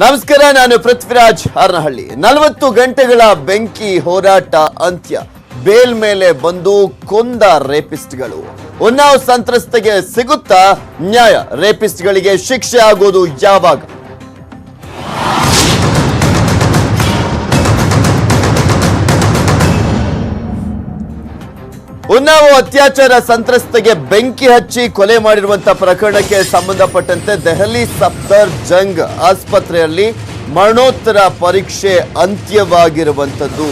ನಮಸ್ಕಾರ, ನಾನು ಪೃಥ್ವಿರಾಜ್ ಹಾರನಹಳ್ಳಿ ನಲವತ್ತು ಗಂಟೆಗಳ ಬೆಂಕಿ ಹೋರಾಟ ಅಂತ್ಯ. ಬೇಲ್ ಮೇಲೆ ಬಂದು ಕೊಂದ ರೇಪಿಸ್ಟ್ಗಳು. ಉನ್ನಾವ್ ಸಂತ್ರಸ್ತೆಗೆ ಸಿಗುತ್ತಾ ನ್ಯಾಯ? ರೇಪಿಸ್ಟ್ಗಳಿಗೆ ಶಿಕ್ಷೆ ಆಗೋದು ಯಾವಾಗ? ಉನ್ನಾವ್ ಅತ್ಯಾಚಾರ ಸಂತ್ರಸ್ತೆಗೆ ಬೆಂಕಿ ಹಚ್ಚಿ ಕೊಲೆ ಮಾಡಿರುವಂತಹ ಪ್ರಕರಣಕ್ಕೆ ಸಂಬಂಧಪಟ್ಟಂತೆ ದೆಹಲಿ ಸಫ್ದರ್ ಜಂಗ್ ಆಸ್ಪತ್ರೆಯಲ್ಲಿ ಮರಣೋತ್ತರ ಪರೀಕ್ಷೆ ಅಂತ್ಯವಾಗಿರುವಂಥದ್ದು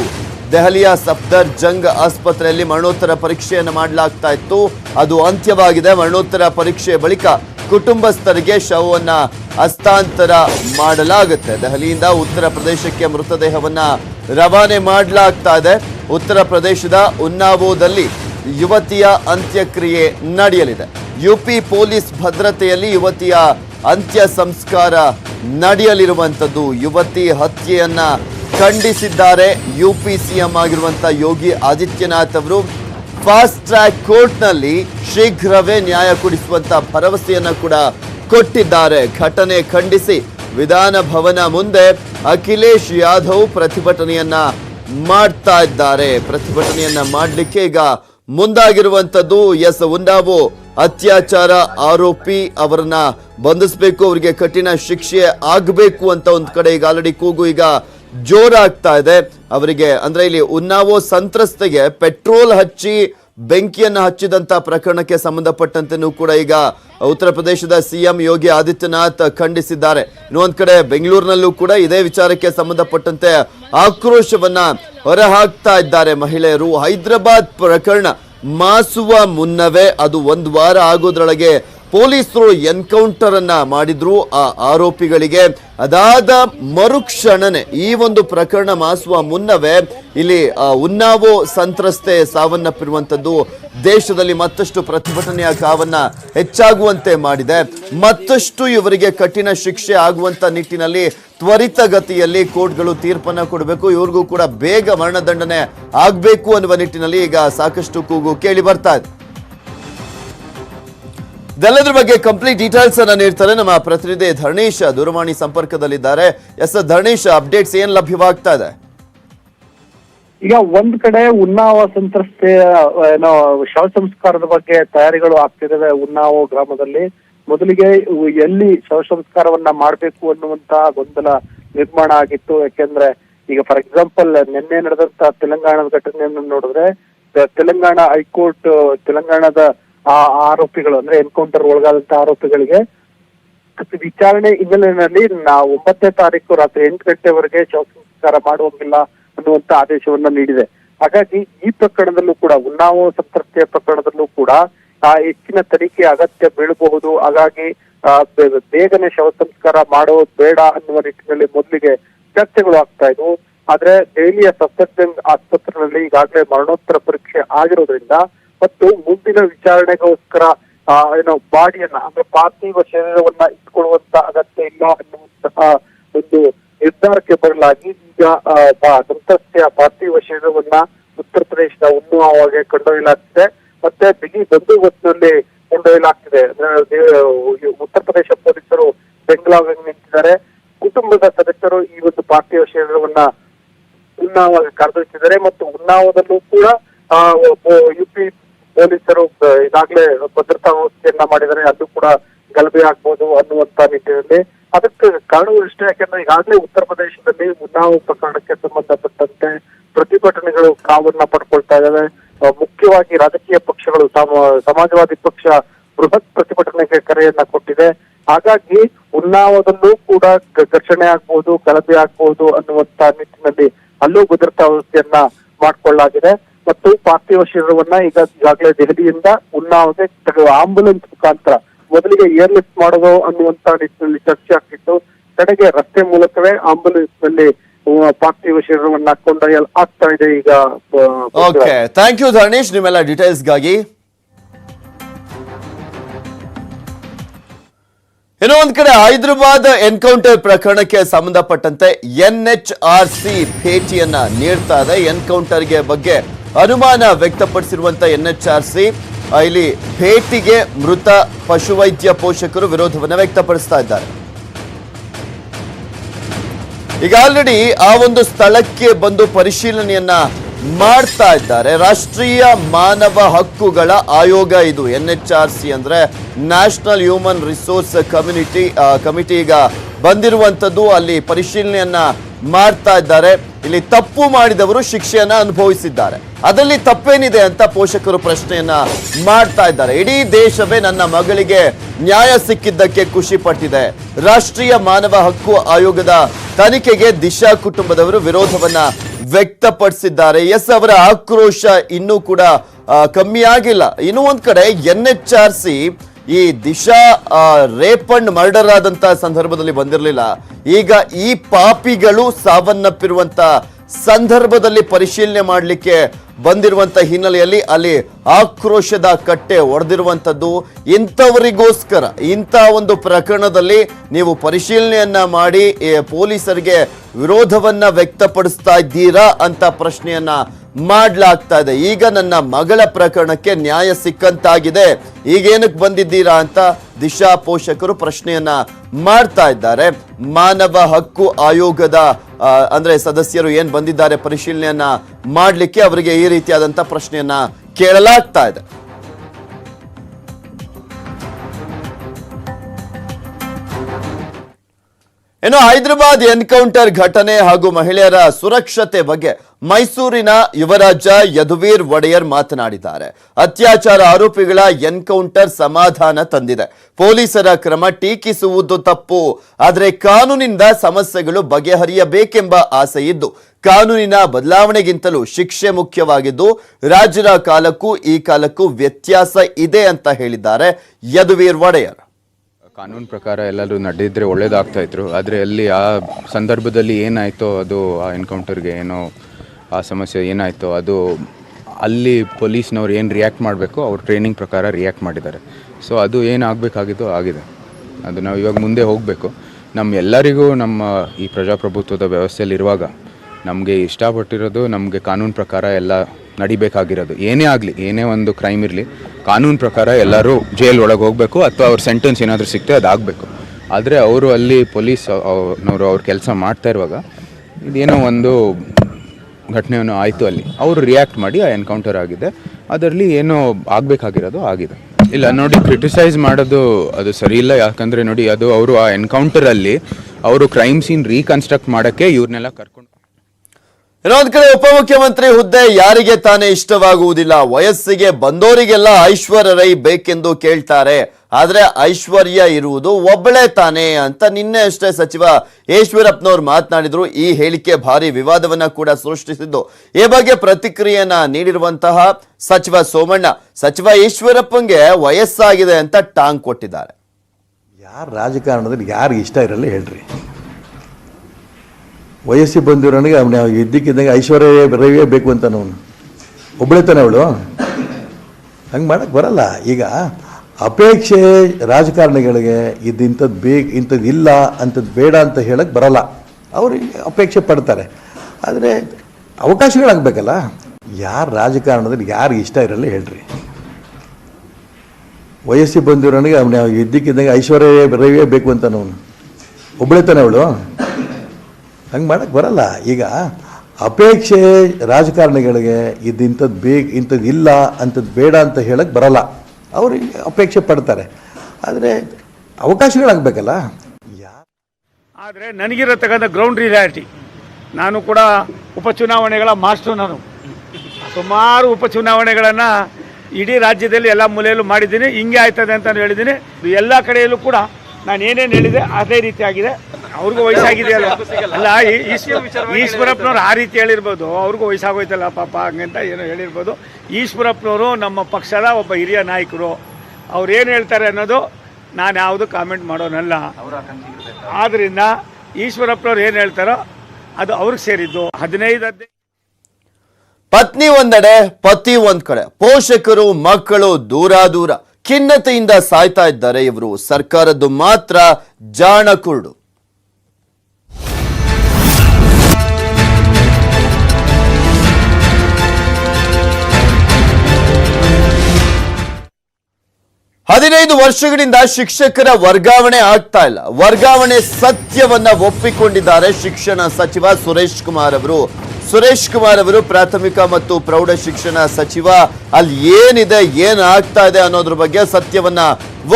ದೆಹಲಿಯ ಸಫ್ದರ್ ಜಂಗ್ ಆಸ್ಪತ್ರೆಯಲ್ಲಿ ಮರಣೋತ್ತರ ಪರೀಕ್ಷೆಯನ್ನು ಮಾಡಲಾಗ್ತಾ ಇತ್ತು. ಅದು ಅಂತ್ಯವಾಗಿದೆ. ಮರಣೋತ್ತರ ಪರೀಕ್ಷೆ ಬಳಿಕ ಕುಟುಂಬಸ್ಥರಿಗೆ ಶವವನ್ನ ಹಸ್ತಾಂತರ ಮಾಡಲಾಗುತ್ತೆ. ದೆಹಲಿಯಿಂದ ಉತ್ತರ ಪ್ರದೇಶಕ್ಕೆ ಮೃತದೇಹವನ್ನ ರವಾನೆ ಮಾಡಲಾಗ್ತಾ ಇದೆ. ಉತ್ತರ ಪ್ರದೇಶದ ಉನ್ನಾವೋದಲ್ಲಿ ಯುವತಿಯ ಅಂತ್ಯಕ್ರಿಯೆ ನಡೆಯಲಿದೆ. ಯುಪಿ ಪೊಲೀಸ್ ಭದ್ರತೆಯಲ್ಲಿ ಯುವತಿಯ ಅಂತ್ಯ ಸಂಸ್ಕಾರ ನಡೆಯಲಿರುವಂಥದ್ದು. ಯುವತಿ ಹತ್ಯೆಯನ್ನ ಖಂಡಿಸಿದ್ದಾರೆ. ಯುಪಿ ಸಿಎಂ ಆಗಿರುವಂಥ ಯೋಗಿ ಆದಿತ್ಯನಾಥ್ ಅವರು ಫಾಸ್ಟ್ ಟ್ರ್ಯಾಕ್ ಕೋರ್ಟ್ನಲ್ಲಿ ಶೀಘ್ರವೇ ನ್ಯಾಯ ಕೊಡಿಸುವಂತ ಭರವಸೆಯನ್ನು ಕೂಡ ಕೊಟ್ಟಿದ್ದಾರೆ. ಘಟನೆ ಖಂಡಿಸಿ ವಿಧಾನ ಭವನ ಮುಂದೆ ಅಖಿಲೇಶ್ ಯಾದವ್ ಪ್ರತಿಭಟನೆಯನ್ನ ಮಾಡ್ತಾ ಇದ್ದಾರೆ. ಪ್ರತಿಭಟನೆಯನ್ನ ಮಾಡಲಿಕ್ಕೆ ಈಗ ಮುಂದಾಗಿರುವಂತದ್ದು, ಎಸ್ ಉನ್ನಾವು ಅತ್ಯಾಚಾರ ಆರೋಪಿ ಅವರನ್ನ ಬಂಧಿಸಬೇಕು, ಅವರಿಗೆ ಕಠಿಣ ಶಿಕ್ಷೆ ಆಗಬೇಕು ಅಂತ ಒಂದು ಕಡೆ ಈಗ ಆಲ್ರೆಡಿ ಕೂಗು ಈಗ ಜೋರಾಗ್ತಾ ಇದೆ. ಅವರಿಗೆ ಅಂದ್ರೆ ಇಲ್ಲಿ ಉನ್ನಾವೋ ಸಂತ್ರಸ್ತೆಗೆ ಪೆಟ್ರೋಲ್ ಹಚ್ಚಿ ಬೆಂಕಿಯನ್ನು ಹಚ್ಚಿದಂತ ಪ್ರಕರಣಕ್ಕೆ ಸಂಬಂಧಪಟ್ಟಂತೆಯೂ ಕೂಡ ಈಗ ಉತ್ತರ ಪ್ರದೇಶದ ಸಿಎಂ ಯೋಗಿ ಆದಿತ್ಯನಾಥ್ ಖಂಡಿಸಿದ್ದಾರೆ. ಇನ್ನೊಂದು ಕಡೆ ಬೆಂಗಳೂರಿನಲ್ಲೂ ಕೂಡ ಇದೇ ವಿಚಾರಕ್ಕೆ ಸಂಬಂಧಪಟ್ಟಂತೆ ಆಕ್ರೋಶವನ್ನ ಹೊರಹಾಕ್ತಾ ಇದ್ದಾರೆ ಮಹಿಳೆಯರು. ಹೈದರಾಬಾದ್ ಪ್ರಕರಣ ಮಾಸುವ ಮುನ್ನವೇ ಅದು ಒಂದು ವಾರ ಆಗೋದ್ರೊಳಗೆ ಪೊಲೀಸರು ಎನ್ಕೌಂಟರ್ ಅನ್ನ ಮಾಡಿದ್ರು ಆ ಆರೋಪಿಗಳಿಗೆ. ಅದಾದ ಮರುಕ್ಷಣನೆ ಈ ಒಂದು ಪ್ರಕರಣ ಮಾಸುವ ಮುನ್ನವೇ ಇಲ್ಲಿ ಉನ್ನಾವೋ ಸಂತ್ರಸ್ತೆ ಸಾವನ್ನಪ್ಪಿರುವಂತದ್ದು ದೇಶದಲ್ಲಿ ಮತ್ತಷ್ಟು ಪ್ರತಿಭಟನೆಯ ಕಾವನ್ನ ಹೆಚ್ಚಾಗುವಂತೆ ಮಾಡಿದೆ. ಮತ್ತಷ್ಟು ಇವರಿಗೆ ಕಠಿಣ ಶಿಕ್ಷೆ ಆಗುವಂತ ನಿಟ್ಟಿನಲ್ಲಿ ತ್ವರಿತಗತಿಯಲ್ಲಿ ಕೋರ್ಟ್ಗಳು ತೀರ್ಪನ್ನ ಕೊಡಬೇಕು. ಇವ್ರಿಗೂ ಕೂಡ ಬೇಗ ಮರಣದಂಡನೆ ಆಗಬೇಕು ಅನ್ನುವ ನಿಟ್ಟಿನಲ್ಲಿ ಈಗ ಸಾಕಷ್ಟು ಕೂಗು ಕೇಳಿ ಬರ್ತಾ ಇದೆ. ಇದೆಲ್ಲದ್ರ ಬಗ್ಗೆ ಕಂಪ್ಲೀಟ್ ಡೀಟೇಲ್ಸ್ ಅನ್ನ ನೀಡ್ತಾರೆ ನಮ್ಮ ಪ್ರತಿನಿಧಿ ಧರ್ಣೇಶ್ ದೂರವಾಣಿ ಸಂಪರ್ಕದಲ್ಲಿದ್ದಾರೆ. ಎಸ್ ಧರ್ಣೇಶ್ ಅಪ್ಡೇಟ್ಸ್ ಏನ್ ಲಭ್ಯವಾಗ್ತಾ ಇದೆ? ಈಗ ಒಂದ್ ಕಡೆ ಉನ್ನಾವ ಸಂತ್ರಸ್ತೆ ಏನೋ, ಶವ ಸಂಸ್ಕಾರದ ಬಗ್ಗೆ ತಯಾರಿಗಳು ಆಗ್ತಿದ್ದಾವೆ ಉನ್ನಾವ ಗ್ರಾಮದಲ್ಲಿ. ಮೊದಲಿಗೆ ಎಲ್ಲಿ ಶವ ಸಂಸ್ಕಾರವನ್ನ ಮಾಡ್ಬೇಕು ಅನ್ನುವಂತ ಗೊಂದಲ ನಿರ್ಮಾಣ ಆಗಿತ್ತು. ಯಾಕೆಂದ್ರೆ, ಈಗ ಫಾರ್ ಎಕ್ಸಾಂಪಲ್ ನಿನ್ನೆ ನಡೆದಂತ ತೆಲಂಗಾಣದ ಘಟನೆಯನ್ನು ನೋಡಿದ್ರೆ ತೆಲಂಗಾಣ ಹೈಕೋರ್ಟ್, ತೆಲಂಗಾಣದ ಆ ಆರೋಪಿಗಳು, ಅಂದ್ರೆ ಎನ್ಕೌಂಟರ್ ಒಳಗಾದಂತ ಆರೋಪಿಗಳಿಗೆ ವಿಚಾರಣೆ ಹಿನ್ನೆಲೆಯಲ್ಲಿ ನಾವು ಒಂಬತ್ತನೇ ತಾರೀಕು ರಾತ್ರಿ ಎಂಟು ಗಂಟೆವರೆಗೆ ಶವಸಂಸ್ಕಾರ ಮಾಡುವಂಗಿಲ್ಲ ಅನ್ನುವಂತ ಆದೇಶವನ್ನ ನೀಡಿದೆ. ಹಾಗಾಗಿ ಈ ಪ್ರಕರಣದಲ್ಲೂ ಕೂಡ, ಉನ್ನಾವ ಸಂತ್ರಸ್ತೆಯ ಪ್ರಕರಣದಲ್ಲೂ ಕೂಡ, ಆ ಹೆಚ್ಚಿನ ತನಿಖೆ ಅಗತ್ಯ ಬೀಳಬಹುದು. ಹಾಗಾಗಿ ಬೇಗನೆ ಶವ ಸಂಸ್ಕಾರ ಮಾಡೋದು ಬೇಡ ಅನ್ನುವ ನಿಟ್ಟಿನಲ್ಲಿ ಮೊದಲಿಗೆ ಚರ್ಚೆಗಳು ಆಗ್ತಾ ಇದ್ವು. ಆದ್ರೆ ದೆಹಲಿಯ ಸಫ್ದರ್ಜಂಗ್ ಆಸ್ಪತ್ರೆಯಲ್ಲಿ ಈಗಾಗಲೇ ಮರಣೋತ್ತರ ಪರೀಕ್ಷೆ ಆಗಿರೋದ್ರಿಂದ ಮತ್ತು ಮುಂದಿನ ವಿಚಾರಣೆಗೋಸ್ಕರ ಏನು ಬಾಡಿಯನ್ನ, ಅಂದ್ರೆ ಪಾರ್ಥಿವ ಶರೀರವನ್ನ ಇಟ್ಕೊಳ್ಳುವಂತ ಅಗತ್ಯ ಇಲ್ಲ ಅನ್ನುವಂತಹ ಒಂದು ನಿರ್ಧಾರಕ್ಕೆ ಬರಲಾಗಿ ಈಗ ಸಂತ್ರಸ್ತೆಯ ಪಾರ್ಥಿವ ಶರೀರವನ್ನ ಉತ್ತರ ಪ್ರದೇಶದ ಉನ್ನುವಾಗೆ ಕೊಂಡೊಯ್ಯಲಾಗ್ತಿದೆ. ಮತ್ತೆ ಬಿಗಿ ಬಂದೋಬಸ್ತ್ನಲ್ಲಿ ಕೊಂಡೊಯ್ಯಲಾಗ್ತಿದೆ. ಉತ್ತರ ಪ್ರದೇಶ ಪೊಲೀಸರು ಬೆಂಗಳೂರಿಗೆ ನಿಂತಿದ್ದಾರೆ. ಕುಟುಂಬದ ಸದಸ್ಯರು ಈ ಒಂದು ಪಾರ್ಥಿವ ಶರೀರವನ್ನ ಉನ್ನಾವಾಗಿ ಕರೆದೊಯ್ತಿದ್ದಾರೆ ಮತ್ತು ಉನ್ನಾವದಲ್ಲೂ ಕೂಡ ಯುಪಿ ಪೊಲೀಸರು ಈಗಾಗಲೇ ಭದ್ರತಾ ವ್ಯವಸ್ಥೆಯನ್ನ ಮಾಡಿದ್ದಾರೆ ಅದು ಕೂಡ ಗಲಭೆ ಆಗ್ಬೋದು ಅನ್ನುವಂತ ನಿಟ್ಟಿನಲ್ಲಿ. ಅದಕ್ಕೆ ಕಾರಣವೂ ಇಷ್ಟೇ, ಯಾಕೆಂದ್ರೆ ಈಗಾಗಲೇ ಉತ್ತರ ಪ್ರದೇಶದಲ್ಲಿ ಉನ್ನಾವ್ ಪ್ರಕರಣಕ್ಕೆ ಸಂಬಂಧಪಟ್ಟಂತೆ ಪ್ರತಿಭಟನೆಗಳು ಕಾವನ್ನ ಪಡ್ಕೊಳ್ತಾ ಇದ್ದಾವೆ. ಮುಖ್ಯವಾಗಿ ರಾಜಕೀಯ ಪಕ್ಷಗಳು, ಸಮ- ಸಮಾಜವಾದಿ ಪಕ್ಷ ಬೃಹತ್ ಪ್ರತಿಭಟನೆಗೆ ಕರೆಯನ್ನ ಕೊಟ್ಟಿದೆ. ಹಾಗಾಗಿ ಉನ್ನಾವದಲ್ಲೂ ಕೂಡ ಘರ್ಷಣೆ ಆಗ್ಬಹುದು ಗಲಭೆ ಆಗ್ಬಹುದು ಅನ್ನುವಂತ ನಿಟ್ಟಿನಲ್ಲಿ ಅಲ್ಲೂ ಭದ್ರತಾ ವ್ಯವಸ್ಥೆಯನ್ನ ಮಾಡಿಕೊಳ್ಳಲಾಗಿದೆ. ಮತ್ತು ಪಾರ್ಥಿವ ಶರೀರವನ್ನ ಈಗ ಈಗಾಗಲೇ ದೆಹಲಿಯಿಂದ ಉನ್ನಾವಗೆ ಆಂಬುಲೆನ್ಸ್ ಮುಖಾಂತರ ಮೊದಲಿಗೆ ಏರ್ಲಿಫ್ಟ್ ಮಾಡೋದು ಅನ್ನುವಂತ ನಿಟ್ಟಿನಲ್ಲಿ ಚರ್ಚೆ ಆಗ್ತಿತ್ತು. ಕಡೆಗೆ ರಸ್ತೆ ಮೂಲಕವೇ ಆಂಬುಲೆನ್ಸ್ನಲ್ಲಿ ಪಾರ್ಥಿವ ಶರೀರವನ್ನ ಕೊಂಡೊಯ್ಯಲು ಆಗ್ತಾ ಇದೆ ಈಗ ಥ್ಯಾಂಕ್ ಯು ಧರ್ಣೇಶ್ ನಿಮ್ಮೆಲ್ಲ ಡೀಟೇಲ್ಸ್ಗಾಗಿ ಇನ್ನೂ ಒಂದ್ ಕಡೆ ಹೈದರಾಬಾದ್ ಎನ್ಕೌಂಟರ್ ಪ್ರಕರಣಕ್ಕೆ ಸಂಬಂಧಪಟ್ಟಂತೆ ಎನ್ ಎಚ್ ಆರ್ ಸಿ ಭೇಟಿಯನ್ನ ನೀಡ್ತಾ ಇದೆ. ಎನ್ಕೌಂಟರ್ಗೆ ಬಗ್ಗೆ ಅನುಮಾನ ವ್ಯಕ್ತಪಡಿಸಿರುವಂತ ಎನ್ ಎಚ್ ಆರ್ ಸಿ ಇಲ್ಲಿ ಭೇಟಿಗೆ ಮೃತ ಪಶುವೈದ್ಯ ಪೋಷಕರು ವಿರೋಧವನ್ನು ವ್ಯಕ್ತಪಡಿಸ್ತಾ ಇದ್ದಾರೆ. ಈಗ ಆಲ್ರೆಡಿ ಆ ಒಂದು ಸ್ಥಳಕ್ಕೆ ಬಂದು ಪರಿಶೀಲನೆಯನ್ನ ಮಾಡ್ತಾ ಇದ್ದಾರೆ. ರಾಷ್ಟ್ರೀಯ ಮಾನವ ಹಕ್ಕುಗಳ ಆಯೋಗ ಇದು. ಎನ್ ಎಚ್ ಆರ್ ಸಿ ಅಂದ್ರೆ national human resource community committee ಈಗ ಬಂದಿರುವಂತದ್ದು ಅಲ್ಲಿ ಪರಿಶೀಲನೆಯನ್ನ ಮಾಡ್ತಾ ಇದ್ದಾರೆ. ಇಲ್ಲಿ ತಪ್ಪು ಮಾಡಿದವರು ಶಿಕ್ಷೆಯನ್ನ ಅನುಭವಿಸಿದ್ದಾರೆ. ಅದರಲ್ಲಿ ತಪ್ಪೇನಿದೆ ಅಂತ ಪೋಷಕರು ಪ್ರಶ್ನೆಯನ್ನ ಮಾಡ್ತಾ ಇದ್ದಾರೆ. ಇಡೀ ದೇಶವೇ ನನ್ನ ಮಗಳಿಗೆ ನ್ಯಾಯ ಸಿಕ್ಕಿದ್ದಕ್ಕೆ ಖುಷಿ ಪಟ್ಟಿದೆ. ರಾಷ್ಟ್ರೀಯ ಮಾನವ ಹಕ್ಕು ಆಯೋಗದ ತನಿಖೆಗೆ ದಿಶಾ ಕುಟುಂಬದವರು ವಿರೋಧವನ್ನ ವ್ಯಕ್ತಪಡಿಸಿದ್ದಾರೆ. ಎಸ್ ಅವರ ಆಕ್ರೋಶ ಇನ್ನೂ ಕೂಡ ಕಮ್ಮಿ ಆಗಿಲ್ಲ. ಇನ್ನು ಒಂದ್ ಕಡೆ ಎನ್ ಎಚ್ ಆರ್ ಸಿ ಈ ದಿಶಾ ರೇಪ್ ಅಂಡ್ ಮರ್ಡರ್ ಆದಂತಹ ಸಂದರ್ಭದಲ್ಲಿ ಬಂದಿರಲಿಲ್ಲ. ಈಗ ಈ ಪಾಪಿಗಳು ಸಾವನ್ನಪ್ಪಿರುವಂತ ಸಂದರ್ಭದಲ್ಲಿ ಪರಿಶೀಲನೆ ಮಾಡಲಿಕ್ಕೆ ಬಂದಿರುವಂಥ ಹಿನ್ನೆಲೆಯಲ್ಲಿ ಅಲ್ಲಿ ಆಕ್ರೋಶದ ಕಟ್ಟೆ ಒಡೆದಿರುವಂಥದ್ದು ಇಂಥವರಿಗೋಸ್ಕರ, ಇಂಥ ಒಂದು ಪ್ರಕರಣದಲ್ಲಿ ನೀವು ಪರಿಶೀಲನೆಯನ್ನ ಮಾಡಿ ಪೊಲೀಸರಿಗೆ ವಿರೋಧವನ್ನ ವ್ಯಕ್ತಪಡಿಸ್ತಾ ಇದ್ದೀರಾ ಅಂತ ಪ್ರಶ್ನೆಯನ್ನ ಮಾಡ್ಲಾಗ್ತಾ ಇದೆ. ಈಗ ನನ್ನ ಮಗಳ ಪ್ರಕರಣಕ್ಕೆ ನ್ಯಾಯ ಸಿಕ್ಕಂತಾಗಿದೆ. ಈಗೇನಕ್ಕೆ ಬಂದಿದ್ದೀರಾ ಅಂತ ದಿಶಾ ಪೋಷಕರು ಪ್ರಶ್ನೆಯನ್ನ ಮಾಡ್ತಾ ಇದ್ದಾರೆ. ಮಾನವ ಹಕ್ಕು ಆಯೋಗದ ಅಂದ್ರೆ ಸದಸ್ಯರು ಏನ್ ಬಂದಿದ್ದಾರೆ ಪರಿಶೀಲನೆಯನ್ನ ಮಾಡ್ಲಿಕ್ಕೆ ಅವರಿಗೆ ಈ ರೀತಿಯಾದಂತ ಪ್ರಶ್ನೆಯನ್ನ ಕೇಳಲಾಗ್ತಾ ಇದೆ. ಇನ್ನು ಹೈದರಾಬಾದ್ ಎನ್ಕೌಂಟರ್ ಘಟನೆ ಹಾಗೂ ಮಹಿಳೆಯರ ಸುರಕ್ಷತೆ ಬಗ್ಗೆ ಮೈಸೂರಿನ ಯುವರಾಜ ಯದುವೀರ್ ಒಡೆಯರ್ ಮಾತನಾಡಿದ್ದಾರೆ. ಅತ್ಯಾಚಾರ ಆರೋಪಿಗಳ ಎನ್ಕೌಂಟರ್ ಸಮಾಧಾನ ತಂದಿದೆ. ಪೊಲೀಸರ ಕ್ರಮ ಟೀಕಿಸುವುದು ತಪ್ಪು, ಆದರೆ ಕಾನೂನಿನಿಂದ ಸಮಸ್ಯೆಗಳು ಬಗೆಹರಿಯಬೇಕೆಂಬ ಆಸೆ ಇದ್ದು ಕಾನೂನಿನ ಬದಲಾವಣೆಗಿಂತಲೂ ಶಿಕ್ಷೆ ಮುಖ್ಯವಾಗಿದ್ದು, ರಾಜ್ಯದ ಕಾಲಕ್ಕೂ ಈ ಕಾಲಕ್ಕೂ ವ್ಯತ್ಯಾಸ ಇದೆ ಅಂತ ಹೇಳಿದ್ದಾರೆ ಯದುವೀರ್ ಒಡೆಯರ್. ಕಾನೂನು ಪ್ರಕಾರ ಎಲ್ಲರೂ ನಡೆದಿದ್ರೆ ಒಳ್ಳೇದಾಗ್ತಾ ಇದ್ರು. ಆದರೆ ಅಲ್ಲಿ ಆ ಸಂದರ್ಭದಲ್ಲಿ ಏನಾಯಿತೋ ಅದು ಆ ಎನ್ಕೌಂಟರ್ಗೆ ಏನೋ ಆ ಸಮಸ್ಯೆ ಏನಾಯಿತೋ ಅದು ಅಲ್ಲಿ ಪೊಲೀಸ್ನವ್ರು ಏನು ರಿಯಾಕ್ಟ್ ಮಾಡಬೇಕು ಅವ್ರ ಟ್ರೈನಿಂಗ್ ಪ್ರಕಾರ ರಿಯಾಕ್ಟ್ ಮಾಡಿದ್ದಾರೆ. ಸೊ ಅದು ಏನು ಆಗಬೇಕಾಗಿತ್ತು ಆಗಿದೆ. ಅದು ನಾವು ಇವಾಗ ಮುಂದೆ ಹೋಗಬೇಕು. ನಮ್ಮ ಎಲ್ಲರಿಗೂ ನಮ್ಮ ಈ ಪ್ರಜಾಪ್ರಭುತ್ವದ ವ್ಯವಸ್ಥೆಯಲ್ಲಿ ಇರುವಾಗ ನಮಗೆ ಇಷ್ಟಪಟ್ಟಿರೋದು, ನಮಗೆ ಕಾನೂನು ಪ್ರಕಾರ ಎಲ್ಲ ನಡಿಬೇಕಾಗಿರೋದು. ಏನೇ ಆಗಲಿ, ಏನೇ ಒಂದು ಕ್ರೈಮ್ ಇರಲಿ, ಕಾನೂನು ಪ್ರಕಾರ ಎಲ್ಲರೂ ಜೈಲ್ ಒಳಗೆ ಹೋಗಬೇಕು ಅಥವಾ ಅವ್ರ ಸೆಂಟೆನ್ಸ್ ಏನಾದರೂ ಸಿಗ್ತದೆ ಅದು ಆಗಬೇಕು ಆದರೆ ಅವರು ಅಲ್ಲಿ ಪೊಲೀಸ್ ಅವ್ರು ಅವ್ರ ಕೆಲಸ ಮಾಡ್ತಾ ಇರುವಾಗ ಇದೇನೋ ಒಂದು ಘಟನೆಯನ್ನು ಆಯಿತು ಅಲ್ಲಿ. ಅವರು ರಿಯಾಕ್ಟ್ ಮಾಡಿ ಆ ಎನ್ಕೌಂಟರ್ ಆಗಿದೆ. ಅದರಲ್ಲಿ ಏನೋ ಆಗಬೇಕಾಗಿರೋದು ಆಗಿದೆ. ಇಲ್ಲ, ನೋಡಿ ಕ್ರಿಟಿಸೈಸ್ ಮಾಡೋದು ಅದು ಸರಿ ಇಲ್ಲ. ಯಾಕಂದರೆ ನೋಡಿ, ಅದು ಅವರು ಆ ಎನ್ಕೌಂಟರಲ್ಲಿ ಅವರು ಕ್ರೈಮ್ ಸೀನ್ ರೀಕನ್ಸ್ಟ್ರಕ್ಟ್ ಮಾಡೋಕ್ಕೆ ಇವ್ರನ್ನೆಲ್ಲ ಕರ್ಕೊಂಡು ಇನ್ನೊಂದ್ ಕಡೆ ಉಪಮುಖ್ಯಮಂತ್ರಿ ಹುದ್ದೆ ಯಾರಿಗೆ ತಾನೇ ಇಷ್ಟವಾಗುವುದಿಲ್ಲ? ವಯಸ್ಸಿಗೆ ಬಂದೋರಿಗೆಲ್ಲ ಐಶ್ವರ್ಯ ರೈ ಬೇಕೆಂದು ಕೇಳ್ತಾರೆ. ಆದ್ರೆ ಐಶ್ವರ್ಯ ಇರುವುದು ಒಬ್ಬಳೇ ತಾನೇ ಅಂತ ನಿನ್ನೆ ಅಷ್ಟೇ ಸಚಿವ ಈಶ್ವರಪ್ಪನವ್ರು ಮಾತನಾಡಿದ್ರು. ಈ ಹೇಳಿಕೆ ಭಾರಿ ವಿವಾದವನ್ನ ಕೂಡ ಸೃಷ್ಟಿಸಿದ್ದು. ಈ ಬಗ್ಗೆ ಪ್ರತಿಕ್ರಿಯೆಯನ್ನ ನೀಡಿರುವಂತಹ ಸಚಿವ ಸೋಮಣ್ಣ, ಸಚಿವ ಈಶ್ವರಪ್ಪಂಗೆ ವಯಸ್ಸಾಗಿದೆ ಅಂತ ಟಾಂಗ್ ಕೊಟ್ಟಿದ್ದಾರೆ. ಯಾರು ರಾಜಕಾರಣದಲ್ಲಿ ಯಾರಿಗೆ ಇಷ್ಟ ಇರಲ್ಲ ಹೇಳ್ರಿ. ವಯಸ್ಸಿಗೆ ಬಂದಿರೋನಿಗೆ ಅವನ ಇದ್ದಕ್ಕಿದ್ದಂಗೆ ಐಶ್ವರ್ಯ ರವಿಯೇ ಬೇಕು ಅಂತ ಅವನು. ಒಬ್ಬಳೇ ತಾನೆ ಅವಳು. ಹಂಗೆ ಮಾಡೋಕ್ಕೆ ಬರಲ್ಲ. ಈಗ ಅಪೇಕ್ಷೆ ರಾಜಕಾರಣಿಗಳಿಗೆ ಇದು ಇಂಥದ್ದು ಬೇಕು ಇಂಥದ್ದು ಇಲ್ಲ ಅಂಥದ್ದು ಬೇಡ ಅಂತ ಹೇಳಕ್ಕೆ ಬರಲ್ಲ. ಅವರು ಅಪೇಕ್ಷೆ ಪಡ್ತಾರೆ. ಆದರೆ ಅವಕಾಶಗಳಾಗಬೇಕಲ್ಲ. ಯಾರು ರಾಜಕಾರಣದಲ್ಲಿ ಯಾರಿಗೆ ಇಷ್ಟ ಇರಲ್ಲ ಹೇಳ್ರಿ. ವಯಸ್ಸಿಗೆ ಬಂದಿರೋನಿಗೆ ಅವನ ಇದ್ದಕ್ಕಿದ್ದಂಗೆ ಐಶ್ವರ್ಯ ರವಿಯೇ ಬೇಕು ಅಂತ ಅವನು. ಒಬ್ಬಳೇ ತಾನೆ ಅವಳು. ಹಂಗೆ ಮಾಡೋಕ್ಕೆ ಬರಲ್ಲ. ಈಗ ಅಪೇಕ್ಷೆ ರಾಜಕಾರಣಿಗಳಿಗೆ ಇದು ಇಂಥದ್ದು ಬೇಕು ಇಂಥದ್ದು ಇಲ್ಲ ಅಂಥದ್ದು ಬೇಡ ಅಂತ ಹೇಳಕ್ಕೆ ಬರಲ್ಲ. ಅವರು ಅಪೇಕ್ಷೆ ಪಡ್ತಾರೆ. ಆದರೆ ಅವಕಾಶಗಳಾಗಬೇಕಲ್ಲ. ಆದರೆ ನನಗಿರತಕ್ಕಂಥ ಗ್ರೌಂಡ್ ರಿಯಾಲಿಟಿ ನಾನು ಕೂಡ ಉಪಚುನಾವಣೆಗಳ ಮಾಸ್ಟರ್ ನಾನು ಸುಮಾರು ಉಪಚುನಾವಣೆಗಳನ್ನು ಇಡೀ ರಾಜ್ಯದಲ್ಲಿ ಎಲ್ಲ ಮೂಲೆಯಲ್ಲೂ ಮಾಡಿದ್ದೀನಿ. ಹಿಂಗೆ ಆಯ್ತದೆ ಅಂತ ಹೇಳಿದ್ದೀನಿ. ಎಲ್ಲ ಕಡೆಯಲ್ಲೂ ಕೂಡ ನಾನು ಏನೇನು ಹೇಳಿದೆ ಅದೇ ರೀತಿ ಆಗಿದೆ ಅವ್ರಿಗೂ ವಯಸ್ಸಾಗಿದೆಯಲ್ಲ? ಅಲ್ಲ ಅಲ್ಲ ಈಶ್ವರಪ್ಪನವ್ರು ಆ ರೀತಿ ಹೇಳಿರ್ಬೋದು. ಅವ್ರಿಗೂ ವಯಸ್ಸಾಗೋಯ್ತಲ್ಲ ಪಾಪ ಹಂಗಂತ ಏನೋ ಹೇಳಿರ್ಬೋದು. ಈಶ್ವರಪ್ಪನವರು ನಮ್ಮ ಪಕ್ಷದ ಒಬ್ಬ ಹಿರಿಯ ನಾಯಕರು. ಅವ್ರು ಏನು ಹೇಳ್ತಾರೆ ಅನ್ನೋದು ನಾನು ಯಾವುದು ಕಾಮೆಂಟ್ ಮಾಡೋನಲ್ಲ. ಆದ್ರಿಂದ ಈಶ್ವರಪ್ಪನವ್ರು ಏನು ಹೇಳ್ತಾರೋ ಅದು ಅವ್ರಿಗೆ ಸೇರಿದ್ದು. ಹದಿನೈದು ಹದಿನೈದು ಪತ್ನಿ ಒಂದೆಡೆ ಪತಿ ಒಂದ್ ಕಡೆ. ಪೋಷಕರು ಮಕ್ಕಳು ದೂರ ದೂರ. ಖಿನ್ನತೆಯಿಂದ ಸಾಯ್ತಾ ಇದ್ದಾರೆ ಇವರು. ಸರ್ಕಾರದ್ದು ಮಾತ್ರ ಜಾಣ ಕುರುಡು ಹದಿನೈದು ವರ್ಷಗಳಿಂದ ಶಿಕ್ಷಕರ ವರ್ಗಾವಣೆ ಆಗ್ತಾ ಇಲ್ಲ. ವರ್ಗಾವಣೆ ಸತ್ಯವನ್ನ ಒಪ್ಪಿಕೊಂಡಿದ್ದಾರೆ ಶಿಕ್ಷಣ ಸಚಿವ ಸುರೇಶ್ ಕುಮಾರ್ ಅವರು. ಸುರೇಶ್ ಕುಮಾರ್ ಅವರು ಪ್ರಾಥಮಿಕ ಮತ್ತು ಪ್ರೌಢ ಶಿಕ್ಷಣ ಸಚಿವ. ಅಲ್ಲಿ ಏನಿದೆ ಏನಾಗ್ತಾ ಇದೆ ಅನ್ನೋದ್ರ ಬಗ್ಗೆ ಸತ್ಯವನ್ನ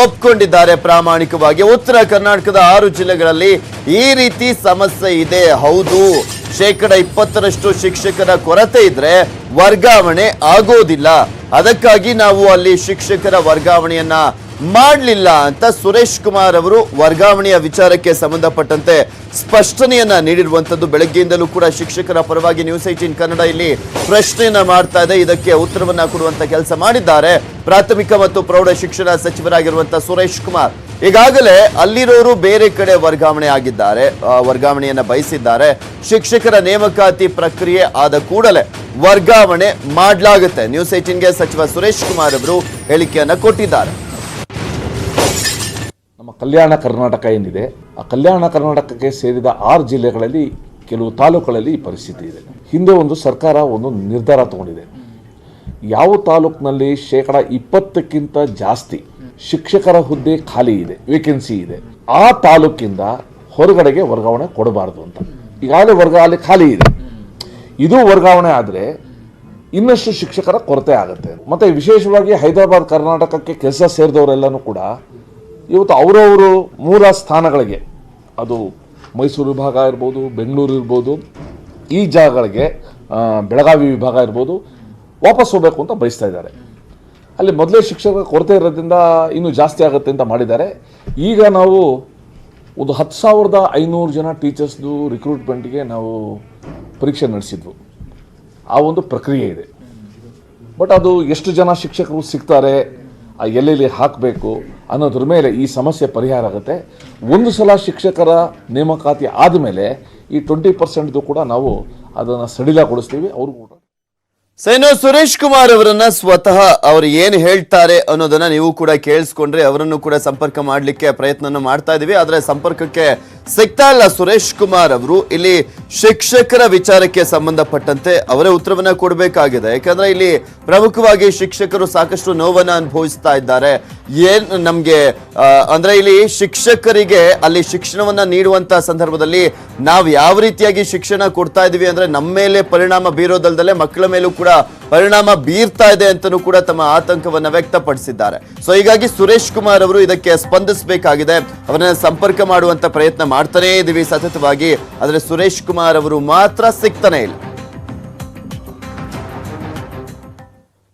ಒಪ್ಕೊಂಡಿದ್ದಾರೆ ಪ್ರಾಮಾಣಿಕವಾಗಿ. ಉತ್ತರ ಕರ್ನಾಟಕದ ಆರು ಜಿಲ್ಲೆಗಳಲ್ಲಿ ಈ ರೀತಿ ಸಮಸ್ಯೆ ಇದೆ. ಹೌದು, ಶೇಕಡ ಇಪ್ಪತ್ತರಷ್ಟು ಶಿಕ್ಷಕರ ಕೊರತೆ ಇದ್ರೆ ವರ್ಗಾವಣೆ ಆಗೋದಿಲ್ಲ. ಅದಕ್ಕಾಗಿ ನಾವು ಅಲ್ಲಿ ಶಿಕ್ಷಕರ ವರ್ಗಾವಣೆಯನ್ನ ಮಾಡಲಿಲ್ಲ ಅಂತ ಸುರೇಶ್ ಕುಮಾರ್ ಅವರು ವರ್ಗಾವಣೆಯ ವಿಚಾರಕ್ಕೆ ಸಂಬಂಧಪಟ್ಟಂತೆ ಸ್ಪಷ್ಟನೆಯನ್ನ ನೀಡಿರುವಂತದ್ದು ಬೆಳಗ್ಗೆಯಿಂದಲೂ ಕೂಡ ಶಿಕ್ಷಕರ ಪರವಾಗಿ ನ್ಯೂಸ್ ಏಟೀನ್ ಕನ್ನಡ ಇಲ್ಲಿ ಪ್ರಶ್ನೆಯನ್ನ ಮಾಡ್ತಾ ಇದೆ. ಇದಕ್ಕೆ ಉತ್ತರವನ್ನ ಕೊಡುವಂತ ಕೆಲಸ ಮಾಡಿದ್ದಾರೆ. ಪ್ರಾಥಮಿಕ ಮತ್ತು ಪ್ರೌಢ ಶಿಕ್ಷಣ ಸಚಿವರಾಗಿರುವಂತಹ ಸುರೇಶ್ ಕುಮಾರ್ ಈಗಾಗಲೇ ಅಲ್ಲಿರೋರು ಬೇರೆ ಕಡೆ ವರ್ಗಾವಣೆ ಆಗಿದ್ದಾರೆ. ವರ್ಗಾವಣೆಯನ್ನು ಬಯಸಿದ್ದಾರೆ. ಶಿಕ್ಷಕರ ನೇಮಕಾತಿ ಪ್ರಕ್ರಿಯೆ ಆದ ಕೂಡಲೇ ವರ್ಗಾವಣೆ ಮಾಡಲಾಗುತ್ತೆ. ನ್ಯೂಸ್ ಏಟೀನ್ಗೆ ಸಚಿವ ಸುರೇಶ್ ಕುಮಾರ್ ಅವರು ಹೇಳಿಕೆಯನ್ನ ಕೊಟ್ಟಿದ್ದಾರೆ. ನಮ್ಮ ಕಲ್ಯಾಣ ಕರ್ನಾಟಕ ಏನಿದೆ, ಆ ಕಲ್ಯಾಣ ಕರ್ನಾಟಕಕ್ಕೆ ಸೇರಿದ ಆರು ಜಿಲ್ಲೆಗಳಲ್ಲಿ ಕೆಲವು ತಾಲೂಕುಗಳಲ್ಲಿ ಈ ಪರಿಸ್ಥಿತಿ ಇದೆ. ಹಿಂದೆ ಒಂದು ಸರ್ಕಾರ, ಒಂದು ನಿರ್ಧಾರ ತಗೊಂಡಿದೆ. ಯಾವ ತಾಲೂಕಿನಲ್ಲಿ ಶೇಕಡ ಇಪ್ಪತ್ತಕ್ಕಿಂತ ಜಾಸ್ತಿ ಶಿಕ್ಷಕರ ಹುದ್ದೆ ಖಾಲಿ ಇದೆ ವೇಕೆನ್ಸಿ ಇದೆ, ಆ ತಾಲೂಕಿಂದ ಹೊರಗಡೆಗೆ ವರ್ಗಾವಣೆ ಕೊಡಬಾರದು ಅಂತ. ಈಗಾಗಲೇ ವರ್ಗ ಅಲ್ಲಿ ಖಾಲಿ ಇದೆ. ಇದು ವರ್ಗಾವಣೆ ಆದರೆ ಇನ್ನಷ್ಟು ಶಿಕ್ಷಕರ ಕೊರತೆ ಆಗುತ್ತೆ. ಮತ್ತೆ ವಿಶೇಷವಾಗಿ ಹೈದರಾಬಾದ್ ಕರ್ನಾಟಕಕ್ಕೆ ಕೆಲಸ ಸೇರಿದವರೆಲ್ಲನೂ ಕೂಡ ಇವತ್ತು ಅವರವರು ಮೂಲ ಸ್ಥಾನಗಳಿಗೆ, ಅದು ಮೈಸೂರು ವಿಭಾಗ ಇರ್ಬೋದು, ಬೆಂಗಳೂರು ಇರ್ಬೋದು, ಈ ಜಾಗಗಳಿಗೆ ಬೆಳಗಾವಿ ವಿಭಾಗ ಇರ್ಬೋದು, ವಾಪಸ್ ಹೋಗಬೇಕು ಅಂತ ಬಯಸ್ತಾ ಇದ್ದಾರೆ. ಅಲ್ಲಿ ಮೊದಲೇ ಶಿಕ್ಷಕರ ಕೊರತೆ ಇರೋದ್ರಿಂದ ಇನ್ನೂ ಜಾಸ್ತಿ ಆಗುತ್ತೆ ಅಂತ ಮಾಡಿದ್ದಾರೆ. ಈಗ ನಾವು ಒಂದು ಹತ್ತು ಸಾವಿರದ ಐನೂರು ಜನ ಟೀಚರ್ಸ್ದು ರಿಕ್ರೂಟ್ಮೆಂಟ್ಗೆ ನಾವು ಪರೀಕ್ಷೆ ನಡೆಸಿದ್ವು. ಆ ಒಂದು ಪ್ರಕ್ರಿಯೆ ಇದೆ. ಬಟ್ ಅದು ಎಷ್ಟು ಜನ ಶಿಕ್ಷಕರು ಸಿಗ್ತಾರೆ ಎಲ್ಲೆಲ್ಲಿ ಹಾಕಬೇಕು ಅನ್ನೋದ್ರ ಮೇಲೆ ಈ ಸಮಸ್ಯೆ ಪರಿಹಾರ ಆಗುತ್ತೆ. ಒಂದು ಸಲ ಶಿಕ್ಷಕರ ನೇಮಕಾತಿ ಆದಮೇಲೆ ಈ ಟ್ವೆಂಟಿ ಪರ್ಸೆಂಟ್ದು ಕೂಡ ನಾವು ಅದನ್ನು ಸಡಿಲಗೊಳಿಸ್ತೀವಿ, ಅವ್ರಿಗೂ ಕೂಡ. ಸೈನೋ ಸುರೇಶ್ ಕುಮಾರ್ ಅವರನ್ನ ಸ್ವತಃ ಅವರು ಏನು ಹೇಳ್ತಾರೆ ಅನ್ನೋದನ್ನ ನೀವು ಕೂಡ ಕೇಳಿಸ್ಕೊಂಡ್ರೆ ಅವರನ್ನು ಕೂಡ ಸಂಪರ್ಕ ಮಾಡಲಿಕ್ಕೆ ಪ್ರಯತ್ನ ಮಾಡ್ತಾ ಇದೀವಿ. ಆದ್ರೆ ಸಂಪರ್ಕಕ್ಕೆ ಸಿಗ್ತಾ ಇಲ್ಲ ಸುರೇಶ್ ಕುಮಾರ್ ಅವರು. ಇಲ್ಲಿ ಶಿಕ್ಷಕರ ವಿಚಾರಕ್ಕೆ ಸಂಬಂಧಪಟ್ಟಂತೆ ಅವರೇ ಉತ್ತರವನ್ನ ಕೊಡಬೇಕಾಗಿದೆ. ಯಾಕಂದ್ರೆ ಇಲ್ಲಿ ಪ್ರಮುಖವಾಗಿ ಶಿಕ್ಷಕರು ಸಾಕಷ್ಟು ನೋವನ್ನ ಅನುಭವಿಸ್ತಾ ಇದ್ದಾರೆ. ಏನ್ ನಮ್ಗೆ ಅಂದ್ರೆ ಇಲ್ಲಿ ಶಿಕ್ಷಕರಿಗೆ ಅಲ್ಲಿ ಶಿಕ್ಷಣವನ್ನ ನೀಡುವಂತ ಸಂದರ್ಭದಲ್ಲಿ ನಾವು ಯಾವ ರೀತಿಯಾಗಿ ಶಿಕ್ಷಣ ಕೊಡ್ತಾ ಇದೀವಿ ಅಂದ್ರೆ ನಮ್ಮ ಮೇಲೆ ಪರಿಣಾಮ ಬೀರೋದಲ್ದಲೆ ಮಕ್ಕಳ ಮೇಲೂ ಕೂಡ ಪರಿಣಾಮ ಬೀರ್ತಾ ಇದೆ ಅಂತಲೂ ಕೂಡ ತಮ್ಮ ಆತಂಕವನ್ನ ವ್ಯಕ್ತಪಡಿಸಿದ್ದಾರೆ. ಸೊ ಹೀಗಾಗಿ ಸುರೇಶ್ ಕುಮಾರ್ ಅವರು ಇದಕ್ಕೆ ಸ್ಪಂದಿಸಬೇಕಾಗಿದೆ. ಅವರನ್ನ ಸಂಪರ್ಕ ಮಾಡುವಂತ ಪ್ರಯತ್ನ ಮಾಡ್ತಾನೇ ಇದೀವಿ ಸತತವಾಗಿ, ಆದರೆ ಸುರೇಶ್ ಕುಮಾರ್ ಅವರು ಮಾತ್ರ ಸಿಗ್ತಾನೆ ಇಲ್ಲ.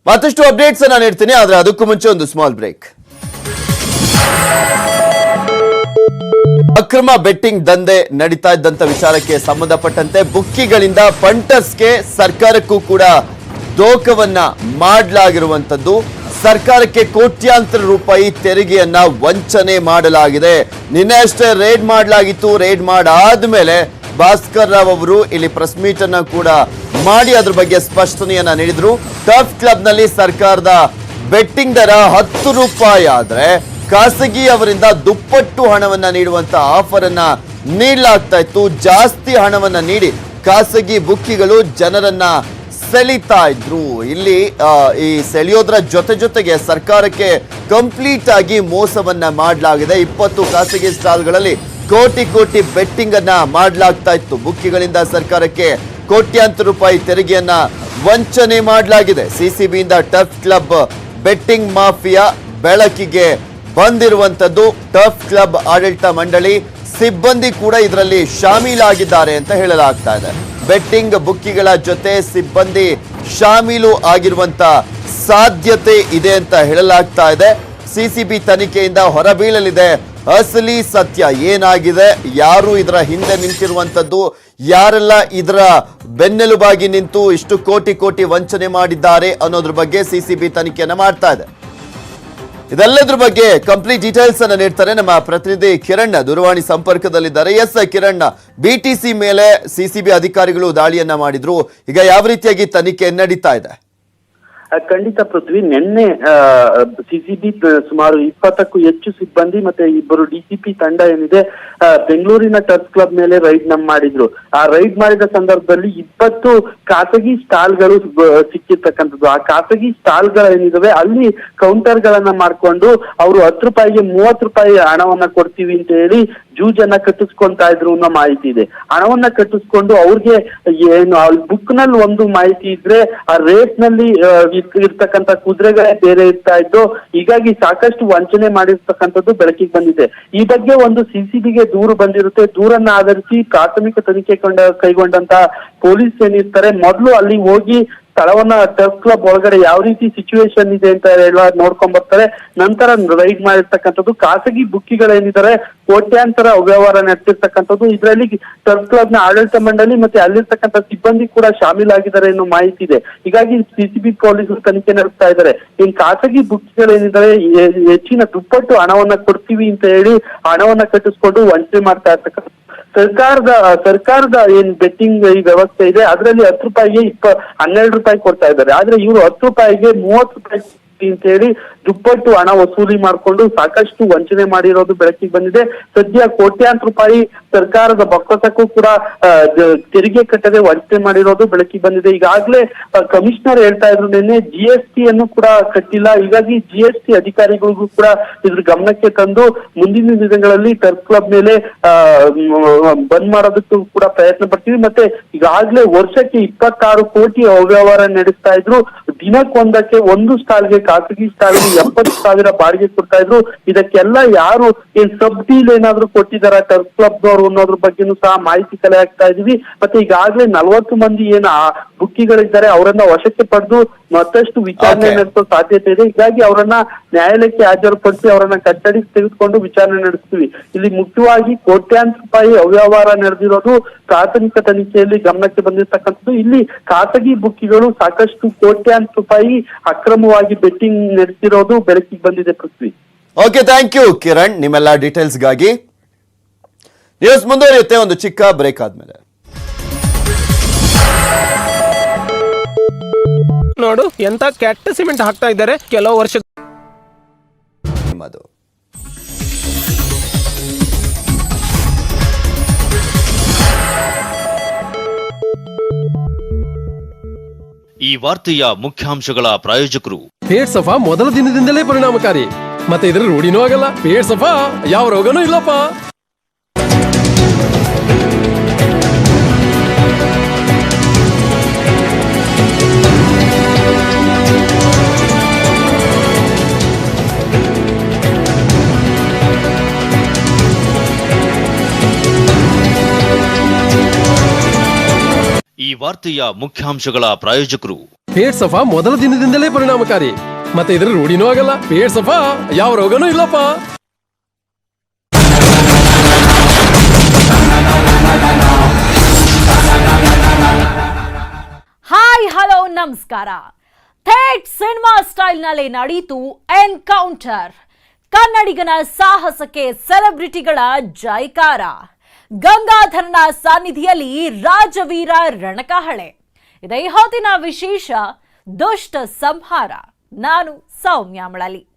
ಮತ್ತಷ್ಟು ಅಪ್ಡೇಟ್ಸ್ ನಾನು ಹೇಳ್ತೀನಿ ಆದರೆ ಅದಕ್ಕೂ ಮುಂಚೆ ಒಂದು ಸ್ಮಾಲ್ ಬ್ರೇಕ್ ಅಕ್ರಮ ಬೆಟ್ಟಿಂಗ್ ದಂಧೆ ನಡೀತಾ ಇದ್ದಂತ ವಿಚಾರಕ್ಕೆ ಸಂಬಂಧಪಟ್ಟಂತೆ ಬುಕ್ಕಿಗಳಿಂದ ಪಂಟರ್ಸ್ಗೆ ಸರ್ಕಾರಕ್ಕೂ ಕೂಡ ದೋಖವನ್ನ ಮಾಡಲಾಗಿರುವಂತದ್ದು ಸರ್ಕಾರಕ್ಕೆ ಕೋಟ್ಯಾಂತರ ರೂಪಾಯಿ ತೆರಿಗೆಯನ್ನ ವಂಚನೆ ಮಾಡಲಾಗಿದೆ. ನಿನ್ನೆ ಅಷ್ಟೇ ರೇಡ್ ಮಾಡಲಾಗಿತ್ತು. ರೇಡ್ ಮಾಡಾದ್ಮೇಲೆ ಭಾಸ್ಕರ್ ರಾವ್ ಅವರು ಇಲ್ಲಿ ಪ್ರೆಸ್ ಮೀಟ್ ಅನ್ನ ಕೂಡ ಮಾಡಿ ಅದ್ರ ಬಗ್ಗೆ ಸ್ಪಷ್ಟನೆಯನ್ನ ನೀಡಿದ್ರು. ಟಫ್ ಕ್ಲಬ್ನಲ್ಲಿ ಸರ್ಕಾರದ ಬೆಟ್ಟಿಂಗ್ ದರ ಹತ್ತು ರೂಪಾಯಿ ಆದ್ರೆ ಖಾಸಗಿ ಅವರಿಂದ ದುಪ್ಪಟ್ಟು ಹಣವನ್ನ ನೀಡುವಂತ ಆಫರ್ ಅನ್ನ ನೀಡಲಾಗ್ತಾ ಇತ್ತು. ಜಾಸ್ತಿ ಹಣವನ್ನ ನೀಡಿ ಖಾಸಗಿ ಬುಕ್ಕಿಗಳು ಜನರನ್ನ ಸೆಳೀತಾ ಇದ್ರು. ಇಲ್ಲಿ ಈ ಸೆಳೆಯೋದ್ರ ಜೊತೆ ಜೊತೆಗೆ ಸರ್ಕಾರಕ್ಕೆ ಕಂಪ್ಲೀಟ್ ಆಗಿ ಮೋಸವನ್ನ ಮಾಡಲಾಗಿದೆ. ಇಪ್ಪತ್ತು ಖಾಸಗಿ ಸ್ಟಾಲ್ಗಳಲ್ಲಿ ಕೋಟಿ ಕೋಟಿ ಬೆಟ್ಟಿಂಗ್ ಅನ್ನ ಮಾಡಲಾಗ್ತಾ ಇತ್ತು. ಬುಕ್ಕಿಗಳಿಂದ ಸರ್ಕಾರಕ್ಕೆ ಕೋಟ್ಯಾಂತರ ರೂಪಾಯಿ ತೆರಿಗೆಯನ್ನ ವಂಚನೆ ಮಾಡಲಾಗಿದೆ. ಸಿಸಿಬಿಯಿಂದ ಟಫ್ ಕ್ಲಬ್ ಬೆಟ್ಟಿಂಗ್ ಮಾಫಿಯಾ ಬೆಳಕಿಗೆ ಬಂದಿರುವಂತದ್ದು ಟಫ್ ಕ್ಲಬ್ ಆಡಳಿತ ಮಂಡಳಿ ಸಿಬ್ಬಂದಿ ಕೂಡ ಇದರಲ್ಲಿ ಶಾಮೀಲಾಗಿದ್ದಾರೆ ಅಂತ ಹೇಳಲಾಗ್ತಾ ಇದೆ. ಬೆಟ್ಟಿಂಗ್ ಬುಕ್ಕಿಗಳ ಜೊತೆ ಸಿಬ್ಬಂದಿ ಶಾಮೀಲು ಆಗಿರುವಂತ ಸಾಧ್ಯತೆ ಇದೆ ಅಂತ ಹೇಳಲಾಗ್ತಾ ಇದೆ. ಸಿಸಿಬಿ ತನಿಖೆಯಿಂದ ಹೊರಬೀಳಲಿದೆ. ಅಸಲಿ ಸತ್ಯ ಏನಾಗಿದೆ? ಯಾರು ಇದರ ಹಿಂದೆ ನಿಂತಿರುವಂತದ್ದು? ಯಾರೆಲ್ಲ ಇದರ ಬೆನ್ನೆಲುಬಾಗಿ ನಿಂತು ಇಷ್ಟು ಕೋಟಿ ಕೋಟಿ ವಂಚನೆ ಮಾಡಿದ್ದಾರೆ ಅನ್ನೋದ್ರ ಬಗ್ಗೆ ಸಿಸಿಬಿ ತನಿಖೆಯನ್ನು ಮಾಡ್ತಾ ಇದೆ. ಇದೆಲ್ಲದ್ರ ಬಗ್ಗೆ ಕಂಪ್ಲೀಟ್ ಡೀಟೇಲ್ಸ್ ಅನ್ನ ನೀಡ್ತಾರೆ ನಮ್ಮ ಪ್ರತಿನಿಧಿ ಕಿರಣ್. ದೂರವಾಣಿ ಸಂಪರ್ಕದಲ್ಲಿದ್ದಾರೆ. ಎಸ್ ಕಿರಣ್. ಬಿಟಿಸಿ ಮೇಲೆ ಸಿಸಿಬಿ ಅಧಿಕಾರಿಗಳು ದಾಳಿಯನ್ನ ಮಾಡಿದ್ರು. ಈಗ ಯಾವ ರೀತಿಯಾಗಿ ತನಿಖೆ ನಡೀತಾ ಇದೆ? ಖಂಡಿತ ಪೃಥ್ವಿ ನಿನ್ನೆ ಸಿಸಿಬಿ ಸುಮಾರು ಇಪ್ಪತ್ತಕ್ಕೂ ಹೆಚ್ಚು ಸಿಬ್ಬಂದಿ ಮತ್ತೆ ಇಬ್ಬರು ಡಿಸಿಪಿ ತಂಡ ಏನಿದೆ ಬೆಂಗಳೂರಿನ ಟರ್ಸ್ ಕ್ಲಬ್ ಮೇಲೆ ರೈಡ್ ನಮ್ ಮಾಡಿದ್ರು. ಆ ರೈಡ್ ಮಾಡಿದ ಸಂದರ್ಭದಲ್ಲಿ ಇಪ್ಪತ್ತು ಖಾಸಗಿ ಸ್ಟಾಲ್ಗಳು ಸಿಕ್ಕಿರ್ತಕ್ಕಂಥದ್ದು. ಆ ಖಾಸಗಿ ಸ್ಟಾಲ್ಗಳು ಏನಿದಾವೆ, ಅಲ್ಲಿ ಕೌಂಟರ್ ಗಳನ್ನ ಮಾಡ್ಕೊಂಡು ಅವರು ಹತ್ತು ರೂಪಾಯಿಗೆ ಮೂವತ್ತು ರೂಪಾಯಿ ಹಣವನ್ನ ಕೊಡ್ತೀವಿ ಅಂತ ಹೇಳಿ ಜೂಜನ್ನ ಕಟ್ಟಿಸ್ಕೊಂತಾ ಇದ್ರು ಅನ್ನೋ ಮಾಹಿತಿ ಇದೆ. ಹಣವನ್ನ ಕಟ್ಟಿಸ್ಕೊಂಡು ಅವ್ರಿಗೆ ಏನು ಬುಕ್ನಲ್ಲಿ ಒಂದು ಮಾಹಿತಿ ಇದ್ರೆ, ಆ ರೇಟ್ನಲ್ಲಿ ಇರ್ತಕ್ಕಂತ ಕುದುರೆಗಳೇ ಬೇರೆ ಇರ್ತಾ ಇದ್ದು, ಹೀಗಾಗಿ ಸಾಕಷ್ಟು ವಂಚನೆ ಮಾಡಿರ್ತಕ್ಕಂಥದ್ದು ಬೆಳಕಿಗೆ ಬಂದಿದೆ. ಈ ಬಗ್ಗೆ ಒಂದು ಸಿಸಿಬಿಗೆ ದೂರು ಬಂದಿರುತ್ತೆ. ದೂರನ್ನ ಆಧರಿಸಿ ಪ್ರಾಥಮಿಕ ತನಿಖೆ ಕೈಗೊಂಡಂತ ಪೊಲೀಸ್ ಏನಿರ್ತಾರೆ, ಮೊದಲು ಅಲ್ಲಿ ಹೋಗಿ ಸ್ಥಳವನ್ನ ಟರ್ಫ್ ಕ್ಲಬ್ ಒಳಗಡೆ ಯಾವ ರೀತಿ ಸಿಚುವೇಶನ್ ಇದೆ ಅಂತ ಹೇಳ ನೋಡ್ಕೊಂಡ್ ಬರ್ತಾರೆ. ನಂತರ ರೈಡ್ ಮಾಡಿರ್ತಕ್ಕಂಥದ್ದು ಖಾಸಗಿ ಬುಕ್ಕಿಗಳೇನಿದ್ದಾರೆ ಕೋಟ್ಯಾಂತರ ಅವ್ಯವಹಾರ ನಡೆಸಿರ್ತಕ್ಕಂಥದ್ದು. ಇದರಲ್ಲಿ ಟರ್ಫ್ ಕ್ಲಬ್ನ ಆಡಳಿತ ಮಂಡಳಿ ಮತ್ತೆ ಅಲ್ಲಿರ್ತಕ್ಕಂಥ ಸಿಬ್ಬಂದಿ ಕೂಡ ಶಾಮೀಲಾಗಿದ್ದಾರೆ ಅನ್ನೋ ಮಾಹಿತಿ ಇದೆ. ಹೀಗಾಗಿ ಸಿಸಿಬಿ ಪೊಲೀಸರು ತನಿಖೆ ನಡೆಸ್ತಾ ಇದ್ದಾರೆ. ಇನ್ ಖಾಸಗಿ ಬುಕ್ಕಿಗಳೇನಿದ್ದಾರೆ ಹೆಚ್ಚಿನ ದುಪ್ಪಟ್ಟು ಹಣವನ್ನ ಕೊಡ್ತೀವಿ ಅಂತ ಹೇಳಿ ಹಣವನ್ನ ಕಟ್ಟಿಸ್ಕೊಂಡು ವಂಚನೆ ಮಾಡ್ತಾ ಇರ್ತಕ್ಕಂಥ ಸರ್ಕಾರದ ಸರ್ಕಾರದ ಏನ್ ಬೆಟ್ಟಿಂಗ್ ಈ ವ್ಯವಸ್ಥೆ ಇದೆ, ಅದರಲ್ಲಿ ಹತ್ತು ರೂಪಾಯಿಗೆ ಇಪ್ಪ, ಹನ್ನೆರಡು ರೂಪಾಯಿ ಕೊಡ್ತಾ ಇದ್ದಾರೆ. ಆದ್ರೆ ಇವರು ಹತ್ತು ರೂಪಾಯಿಗೆ ಮೂವತ್ತು ರೂಪಾಯಿ ಅಂತ ಹೇಳಿ ದುಪ್ಪಟ್ಟು ಹಣ ವಸೂಲಿ ಮಾಡಿಕೊಂಡು ಸಾಕಷ್ಟು ವಂಚನೆ ಮಾಡಿರೋದು ಬೆಳಕಿಗೆ ಬಂದಿದೆ. ಸದ್ಯ ಕೋಟ್ಯಾಂತರ ರೂಪಾಯಿ ಸರ್ಕಾರದ ಬೊಕ್ಕಸಕ್ಕೂ ಕೂಡ ತೆರಿಗೆ ಕಟ್ಟದೆ ವಂಚನೆ ಮಾಡಿರೋದು ಬೆಳಕಿಗೆ ಬಂದಿದೆ. ಈಗಾಗಲೇ ಕಮಿಷನರ್ ಹೇಳ್ತಾ ಇದ್ರು ನಿನ್ನೆ ಜಿ ಎಸ್ ಅನ್ನು ಕೂಡ ಕಟ್ಟಿಲ್ಲ. ಹೀಗಾಗಿ ಜಿ ಎಸ್ ಟಿ ಅಧಿಕಾರಿಗಳಿಗೂ ಕೂಡ ಇದ್ರ ಗಮನಕ್ಕೆ ತಂದು ಮುಂದಿನ ದಿನಗಳಲ್ಲಿ ಟರ್ಫ್ ಕ್ಲಬ್ ಮೇಲೆ ಬಂದ್ ಮಾಡೋದಕ್ಕೂ ಕೂಡ ಪ್ರಯತ್ನ ಪಡ್ತೀವಿ. ಮತ್ತೆ ಈಗಾಗಲೇ ವರ್ಷಕ್ಕೆ ಇಪ್ಪತ್ತಾರು ಕೋಟಿ ಅವ್ಯವಹಾರ ನಡೆಸ್ತಾ ಇದ್ರು. ದಿನಕ್ಕೊಂದಕ್ಕೆ ಒಂದು ಸ್ಟಾಲ್ಗೆ ಖಾಸಗಿ ಸ್ಟಾಲ್ಗೆ ಎಪ್ಪತ್ತು ಸಾವಿರ ಬಾಡಿಗೆ ಕೊಡ್ತಾ ಇದ್ರು. ಇದಕ್ಕೆಲ್ಲ ಯಾರು ಏನ್ ಸಬ್ ಡೀಲ್ ಏನಾದ್ರು ಕೊಟ್ಟಿದ್ದಾರೆ ಟರ್ಫ್ ಕ್ಲಬ್ ಅವರು ಅನ್ನೋದ್ರ ಬಗ್ಗೆನೂ ಸಹ ಮಾಹಿತಿ ಕಲೆ ಹಾಕ್ತಾ ಇದೀವಿ. ಮತ್ತೆ ಈಗಾಗಲೇ ನಲವತ್ತು ಮಂದಿ ಏನ ಬುಕ್ಕಿಗಳಿದ್ದಾರೆ ಅವರನ್ನ ವಶಕ್ಕೆ ಪಡೆದು ಮತ್ತಷ್ಟು ವಿಚಾರಣೆ. ನಡೆಸೋ ಸಾಧ್ಯತೆ ಇದೆ. ಹೀಗಾಗಿ ಅವರನ್ನ ನ್ಯಾಯಾಲಯಕ್ಕೆ ಹಾಜರುಪಡಿಸಿ ಅವರನ್ನ ಕಟ್ಟಡಿ ತೆಗೆದುಕೊಂಡು ವಿಚಾರಣೆ ನಡೆಸ್ತೀವಿ. ಇಲ್ಲಿ ಮುಖ್ಯವಾಗಿ ಕೋಟ್ಯಾಂತರ ರೂಪಾಯಿ ಅವ್ಯವಹಾರ ನಡೆದಿರೋದು ಪ್ರಾಥಮಿಕ ತನಿಖೆಯಲ್ಲಿ ಗಮನಕ್ಕೆ ಬಂದಿರತಕ್ಕಂಥದ್ದು. ಇಲ್ಲಿ ಖಾಸಗಿ ಬುಕ್ಕಿಗಳು ಸಾಕಷ್ಟು ಕೋಟ್ಯಾಂತರ ರೂಪಾಯಿ ಅಕ್ರಮವಾಗಿ ಬೆಟ್ಟಿಂಗ್ ನಡೆಸಿರೋದು ಬೆಳಕಿಗೆ ಬಂದಿದೆ Prithvi. Okay thank you Kiran ನಿಮ್ಮೆಲ್ಲ ಡೀಟೇಲ್ಸ್ಗಾಗಿ ನ್ಯೂಸ್ ಮುಂದುವರಿಯುತ್ತೆ ಒಂದು ಚಿಕ್ಕ ಬ್ರೇಕ್ ಆದ್ಮೇಲೆ. ನೋಡು ಎಂತ ಕೆಟ್ಟ ಸಿಮೆಂಟ್ ಹಾಕ್ತಾ ಇದ್ದಾರೆ ಕೆಲವು ವರ್ಷ ನಿಮ್ಮದು. ಈ ವಾರ್ತೆಯ ಮುಖ್ಯಾಂಶಗಳ ಪ್ರಾಯೋಜಕರು. ಪೇಟ್ ಸಫಾ ಮೊದಲ ದಿನದಿಂದಲೇ ಪರಿಣಾಮಕಾರಿ. ಮತ್ತೆ ಇದ್ರ ರೂಢಿನೂ ಆಗಲ್ಲ. ಪೇಟ್ ಸಫಾ ಯಾವ ರೋಗನೂ ಇಲ್ಲಪ್ಪ. ಈ ವಾರ್ತೆಯ ಮುಖ್ಯಾಂಶಗಳ ಪ್ರಾಯೋಜಕರು. ಪೇಟ್ ಸಫಾ ಮೊದಲ ದಿನದಿಂದಲೇ ಪರಿಣಾಮಕಾರಿ. ಮತ್ತೆ ಇದ್ರ ರೂಢಿನೂ ಆಗಲ್ಲ. ಪೇಟ್ ಸಫಾ ಯಾವ ರೋಗನೂ ಇಲ್ಲಪ್ಪ. ಹಾಯ್ ಹಲೋ ನಮಸ್ಕಾರ. ಥೇಟ್ ಸಿನಿಮಾ ಸ್ಟೈಲ್ನಲ್ಲಿ ನಡೀತು ಎನ್ಕೌಂಟರ್. ಕನ್ನಡಿಗನ ಸಾಹಸಕ್ಕೆ ಸೆಲೆಬ್ರಿಟಿಗಳ ಜೈಕಾರ ಗಂಗಾಧರನ ಸಾನ್ನಿಧಿಯಲ್ಲಿ ರಾಜವೀರ ರಣಕಹಳೆ. ಇದೇ ವಿಶೇಷ ದುಷ್ಟ ಸಂಹಾರ. ನಾನು ಸೌಮ್ಯ ಮಳಲಿ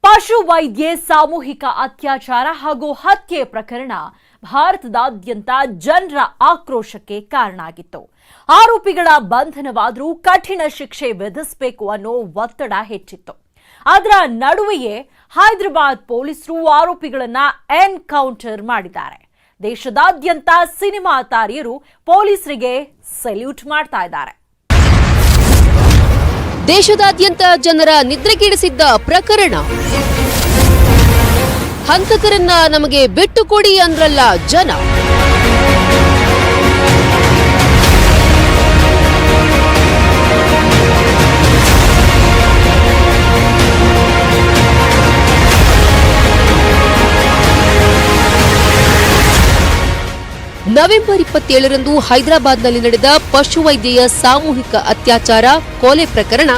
ಪಶು ವೈದ್ಯೆ ಸಾಮೂಹಿಕ ಅತ್ಯಾಚಾರ ಹಾಗೂ ಹತ್ಯೆ ಪ್ರಕರಣ ಭಾರತದಾದ್ಯಂತ ಜನರ ಆಕ್ರೋಶಕ್ಕೆ ಕಾರಣ ಆಗಿತ್ತು. ಆರೋಪಿಗಳ ಬಂಧನವಾದರೂ ಕಠಿಣ ಶಿಕ್ಷೆ ವಿಧಿಸಬೇಕು ಅನ್ನೋ ಒತ್ತಡ ಹೆಚ್ಚಿತ್ತು. ಅದರ ನಡುವೆಯೇ ಹೈದರಾಬಾದ್ ಪೊಲೀಸರು ಆರೋಪಿಗಳನ್ನ ಎನ್ಕೌಂಟರ್ ಮಾಡಿದ್ದಾರೆ. ದೇಶದಾದ್ಯಂತ ಸಿನಿಮಾ ತಾರಿಯರು ಪೊಲೀಸರಿಗೆ ಸೆಲ್ಯೂಟ್ ಮಾಡ್ತಾ ಇದ್ದಾರೆ. ದೇಶದಾದ್ಯಂತ ಜನರ ನಿದ್ರೆಗೀಡಿಸಿದ್ದ ಪ್ರಕರಣ. ಹಂತಕರನ್ನ ನಮಗೆ ಬಿಟ್ಟುಕೊಡಿ ಅಂದ್ರಲ್ಲ ಜನ. ನವೆಂಬರ್ ಇಪ್ಪತ್ತೇಳರಂದು ಹೈದರಾಬಾದ್ನಲ್ಲಿ ನಡೆದ ಪಶುವೈದ್ಯೆಯ ಸಾಮೂಹಿಕ ಅತ್ಯಾಚಾರ, ಕೊಲೆ ಪ್ರಕರಣ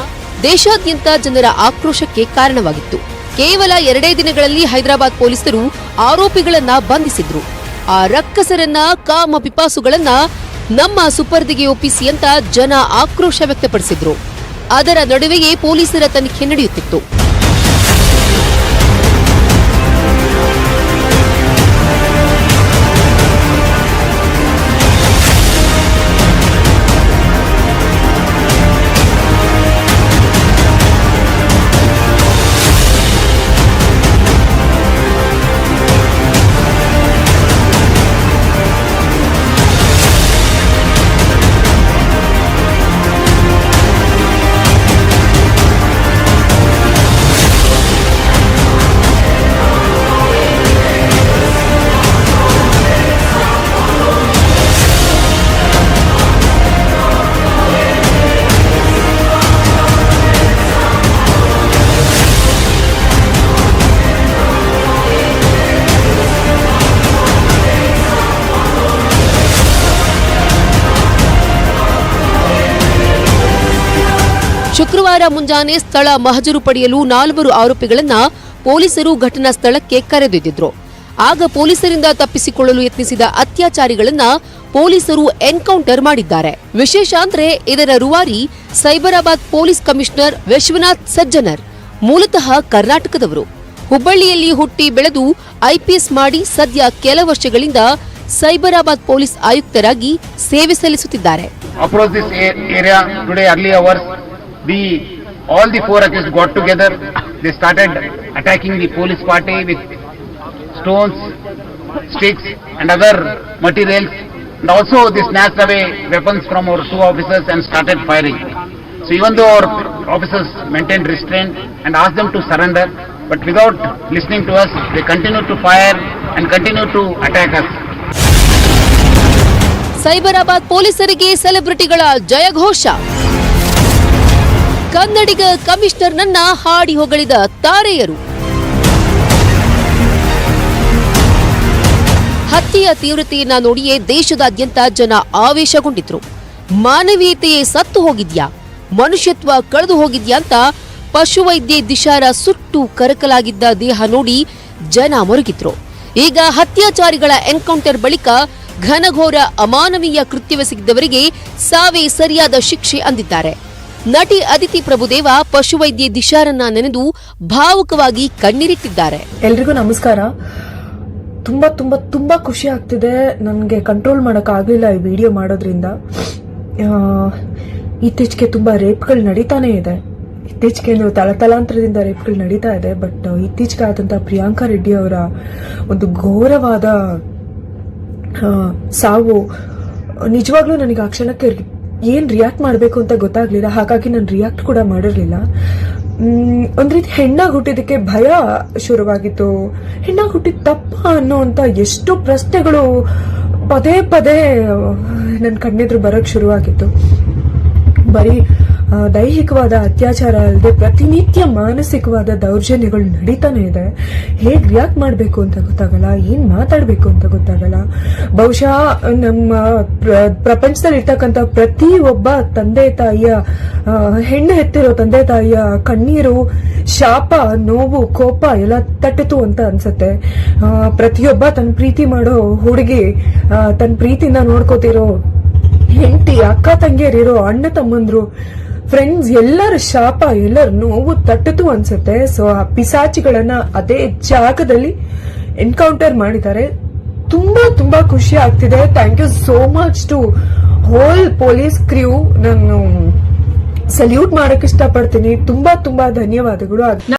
ದೇಶಾದ್ಯಂತ ಜನರ ಆಕ್ರೋಶಕ್ಕೆ ಕಾರಣವಾಗಿತ್ತು. ಕೇವಲ ಎರಡೇ ದಿನಗಳಲ್ಲಿ ಹೈದರಾಬಾದ್ ಪೊಲೀಸರು ಆರೋಪಿಗಳನ್ನ ಬಂಧಿಸಿದ್ರು. ಆ ರಕ್ಕಸರನ್ನ, ಕಾಮ ಪಿಪಾಸುಗಳನ್ನ ನಮ್ಮ ಸುಪರ್ದಿಗೆ ಒಪ್ಪಿಸಿ ಅಂತ ಜನ ಆಕ್ರೋಶ ವ್ಯಕ್ತಪಡಿಸಿದ್ರು. ಅದರ ನಡುವೆಯೇ ಪೊಲೀಸರ ತನಿಖೆ ನಡೆಯುತ್ತಿತ್ತು. ಶುಕ್ರವಾರ ಮುಂಜಾನೆ ಸ್ಥಳ ಮಹಜರು ಪಡೆಯಲು ನಾಲ್ವರು ಆರೋಪಿಗಳನ್ನ ಪೊಲೀಸರು ಘಟನಾ ಸ್ಥಳಕ್ಕೆ ಕರೆದೊಯ್ದಿದ್ರು. ಆಗ ಪೊಲೀಸರಿಂದ ತಪ್ಪಿಸಿಕೊಳ್ಳಲು ಯತ್ನಿಸಿದ ಅತ್ಯಾಚಾರಿಗಳನ್ನ ಪೊಲೀಸರು ಎನ್ಕೌಂಟರ್ ಮಾಡಿದ್ದಾರೆ. ವಿಶೇಷ ಅಂದ್ರೆ ಇದರ ರೂವಾರಿ ಸೈಬರಾಬಾದ್ ಪೊಲೀಸ್ ಕಮಿಷನರ್ ವಿಶ್ವನಾಥ್ ಸಜ್ಜನರ್, ಮೂಲತಃ ಕರ್ನಾಟಕದವರು. ಹುಬ್ಬಳ್ಳಿಯಲ್ಲಿ ಹುಟ್ಟಿ ಬೆಳೆದು ಐಪಿಎಸ್ ಮಾಡಿ ಸದ್ಯ ಕೆಲ ವರ್ಷಗಳಿಂದ ಸೈಬರಾಬಾದ್ ಪೊಲೀಸ್ ಆಯುಕ್ತರಾಗಿ ಸೇವೆ ಸಲ್ಲಿಸುತ್ತಿದ್ದಾರೆ. approach this a- area today early hours. The all the four accused got together. They started attacking the police party with stones, sticks, and other materials. And also they snatched away weapons from our two officers and started firing. So even though our officers maintained restraint and asked them to surrender, but without listening to us, they continued to fire and continued to attack us. Cyberabad ಪೊಲೀಸರಿಗೆ ಸೆಲೆಬ್ರಿಟಿಗಳ ಜಯಘೋಷ ಕನ್ನಡಿಗ ಕಮಿಷನರ್ನನ್ನ ಹಾಡಿ ಹೊಗಳಿದ ತಾರೆಯರು. ಹತ್ಯೆಯ ತೀವ್ರತೆಯನ್ನ ನೋಡಿಯೇ ದೇಶದಾದ್ಯಂತ ಜನ ಆವೇಶಗೊಂಡಿದ್ರು. ಮಾನವೀಯತೆಯೇ ಸತ್ತು ಹೋಗಿದ್ಯಾ? ಮನುಷ್ಯತ್ವ ಕಳೆದು ಹೋಗಿದ್ಯಾ ಅಂತ ಪಶುವೈದ್ಯ ದಿಶಾರ ಸುಟ್ಟು ಕರಕಲಾಗಿದ್ದ ದೇಹ ನೋಡಿ ಜನ ಮರುಗಿದ್ರು. ಈಗ ಹತ್ಯಾಚಾರಿಗಳ ಎನ್ಕೌಂಟರ್ ಬಳಿಕ ಘನಘೋರ ಅಮಾನವೀಯ ಕೃತ್ಯವೆಸಗಿದ್ದವರಿಗೆ ಸಾವೇ ಸರಿಯಾದ ಶಿಕ್ಷೆ ಅಂದಿದ್ದಾರೆ. ನಟಿ ಅದಿತಿ ಪ್ರಭುದೇವ ಪಶುವೈದ್ಯೆ ದಿಶಾರನ್ನ ನೆನೆದು ಭಾವುಕವಾಗಿ ಕಣ್ಣೀರಿಟ್ಟಿದ್ದಾರೆ. ಎಲ್ರಿಗೂ ನಮಸ್ಕಾರ. ತುಂಬಾ ತುಂಬಾ ತುಂಬಾ ಖುಷಿ ಆಗ್ತಿದೆ ನನಗೆ ಕಂಟ್ರೋಲ್ ಮಾಡಕ್ ಆಗ್ಲಿಲ್ಲ ಈ ವಿಡಿಯೋ ಮಾಡೋದ್ರಿಂದ. ಇತ್ತೀಚೆಗೆ ತುಂಬಾ ರೇಪ್ಗಳು ನಡೀತಾನೆ ಇದೆ. ಇತ್ತೀಚೆಗೆ ಅಂದ್ರೆ ತಲತಲಾಂತರದಿಂದ ರೇಪ್ಗಳು ನಡೀತಾ ಇದೆ ಬಟ್ ಇತ್ತೀಚೆಗೆ ಆದಂತ ಪ್ರಿಯಾಂಕಾ ರೆಡ್ಡಿ ಅವರ ಒಂದು ಘೋರವಾದ ಸಾವು ನಿಜವಾಗ್ಲೂ ನನಗೆ ಆ ಕ್ಷಣಕ್ಕೆ ಏನ್ ರಿಯಾಕ್ಟ್ ಮಾಡಬೇಕು ಅಂತ ಗೊತ್ತಾಗ್ಲಿಲ್ಲ. ಹಾಗಾಗಿ ನಾನು ರಿಯಾಕ್ಟ್ ಕೂಡ ಮಾಡಿರ್ಲಿಲ್ಲ. ಒಂದ್ ರೀತಿ ಹೆಣ್ಣಾಗಿ ಹುಟ್ಟಿದಕ್ಕೆ ಭಯ ಶುರುವಾಗಿತ್ತು. ಹೆಣ್ಣಾಗಿ ಹುಟ್ಟಿದ ತಪ್ಪ ಅನ್ನೋಂತ ಎಷ್ಟು ಪ್ರಶ್ನೆಗಳು ಪದೇ ಪದೇ ನನ್ನ ಕಣ್ಣೆದ್ರು ಬರಕ್ ಶುರುವಾಗಿತ್ತು. ಬರೀ ದೈಹಿಕವಾದ ಅತ್ಯಾಚಾರ ಅಲ್ಲದೆ ಪ್ರತಿನಿತ್ಯ ಮಾನಸಿಕವಾದ ದೌರ್ಜನ್ಯಗಳು ನಡೀತಾನೆ ಇದೆ. ಹೇಗೆ ರಿಯಾಕ್ಟ್ ಮಾಡಬೇಕು ಅಂತ ಗೊತ್ತಾಗಲ್ಲ, ಏನು ಮಾತಾಡಬೇಕು ಅಂತ ಗೊತ್ತಾಗಲ್ಲ. ಬಹುಶಃ ನಮ್ಮ ಪ್ರ- ಪ್ರಪಂಚದಲ್ಲಿ ಇರ್ತಕ್ಕಂಥ ಪ್ರತಿ ಒಬ್ಬ ತಂದೆ ತಾಯಿಯ ಹೆಣ್ಣು ಹೆತ್ತಿರೋ ತಂದೆ ತಾಯಿಯ ಕಣ್ಣೀರು, ಶಾಪ, ನೋವು, ಕೋಪ ಎಲ್ಲ ತಟ್ಟಿತು ಅಂತ ಅನ್ಸುತ್ತೆ. ಪ್ರತಿಯೊಬ್ಬ ತನ್ನ ಪ್ರೀತಿ ಮಾಡೋ ಹುಡುಗಿ ತನ್ನ ಪ್ರೀತಿಯಿಂದ ನೋಡ್ಕೋತಿರೋ ಹೆಂಡತಿ, ಅಕ್ಕ, ತಂಗಿಯರಿರೋ ಅಣ್ಣ, ತಮ್ಮಂದ್ರು ಫ್ರೆಂಡ್ಸ್ ಎಲ್ಲರ ಶಾಪ, ಎಲ್ಲರ ನೋವು ತಟ್ಟಿತು ಅನ್ಸುತ್ತೆ. ಸೊ ಆ ಪಿಸಾಚಿಗಳನ್ನ ಅದೇ ಜಾಗದಲ್ಲಿ ಎನ್ಕೌಂಟರ್ ಮಾಡಿದ್ದಾರೆ. ತುಂಬಾ ತುಂಬಾ ಖುಷಿ ಆಗ್ತಿದೆ. Thank you so much to whole police crew ನಾನು ಸಲ್ಯೂಟ್ ಮಾಡಕ್ ಇಷ್ಟಪಡ್ತೀನಿ. ತುಂಬಾ ತುಂಬಾ ಧನ್ಯವಾದಗಳು.